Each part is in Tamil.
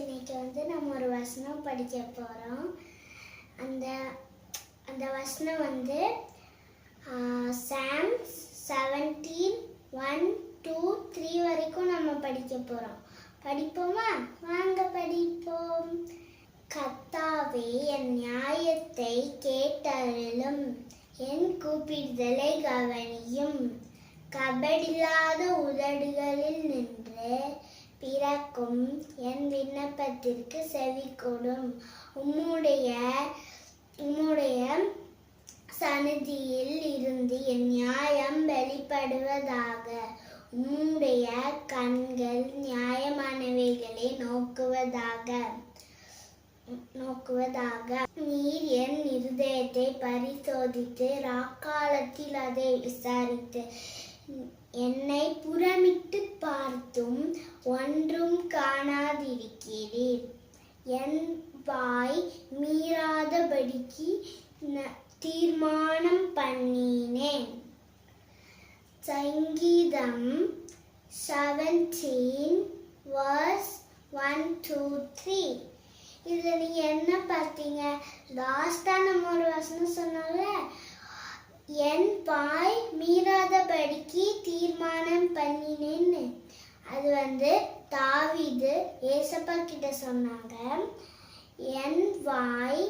இன்னைக்கு வந்து நம்ம ஒரு வசனம் படிக்க போகிறோம் அந்த அந்த வசனம் வந்து psalm seventeen one two three வரைக்கும் நம்ம படிக்க போகிறோம் படிப்போமா? வாங்க படிப்போம். கத்தாவே என் நியாயத்தை கேட்டருளும். என் கூப்பிடுதலை கவனியும். கபடில்லாத உதடுகளில் நின்று பிறக்கும் என் விண்ணப்பத்திற்கு செவி கொடும் உம்முடைய உம்முடைய சந்நிதியில் இருந்து என் நியாயம் வெளிப்படுவதாக. உம்முடைய கண்கள் நியாயமானவைகளை நோக்குவதாக. நோக்குவதாக. நீர் என் இருதயத்தை பரிசோதித்து ராக்காலத்தில் அதை விசாரித்து என்னை புறமிட்டு பார் என் வாய் மீறாதபடிக்கு ந- தீர்மானம் பண்ணினேன். சங்கீதம் seventeen verse one two three இதில் நீங்கள் என்ன பார்த்தீங்க? லாஸ்ட்டாக நம்ம ஒரு வசனம் சொன்னோம்ல? என் பாய் மீறாதபடிக்கு தீர்மானம் பண்ணினேன்னு. அது வந்து தாவிது ஏசப்பா கிட்ட சொன்னாங்க என் வாய்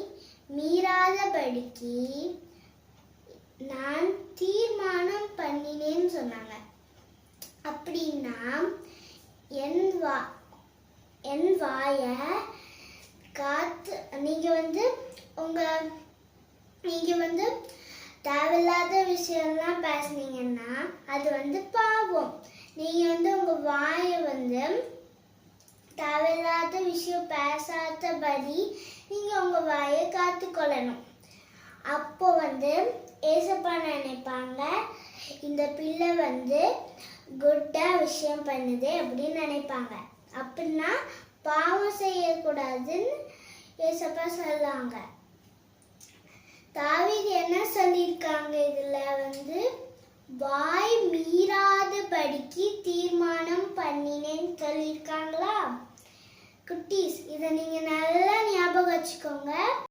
மீறாதபடிக்கு நான் தீர்மானம் பண்ணினேன்னு சொன்னாங்க. அப்படின்னா என் வா என் வாயை காத்து நீங்க வந்து உங்க நீங்க வந்து தேவையில்லாத விஷயம்லாம் பேசுனீங்கன்னா அது வந்து பாவம். நீங்கள் வந்து உங்க வாயை வந்து தேவையில்லாத விஷயம் பேசாதபடி நீங்க உங்க வாயை காத்துக்கொள்ளணும் அப்போ வந்து ஏசப்பா நினைப்பாங்க? இந்த பிள்ளை வந்து குட்டா விஷயம் பண்ணுது அப்படின்னு நினைப்பாங்க. அப்படின்னா பாவம் செய்யக்கூடாதுன்னு ஏசப்பா சொல்லுவாங்க தாவீது என்ன சொல்லியிருக்காங்க? இதுல வந்து வாய் படிக்க தீர்மானம் பண்ணினேன்னு சொல்லியிருக்காங்களா? குட்டீஸ் இதை நீங்க நல்லா ஞாபகம் வச்சுக்கோங்க.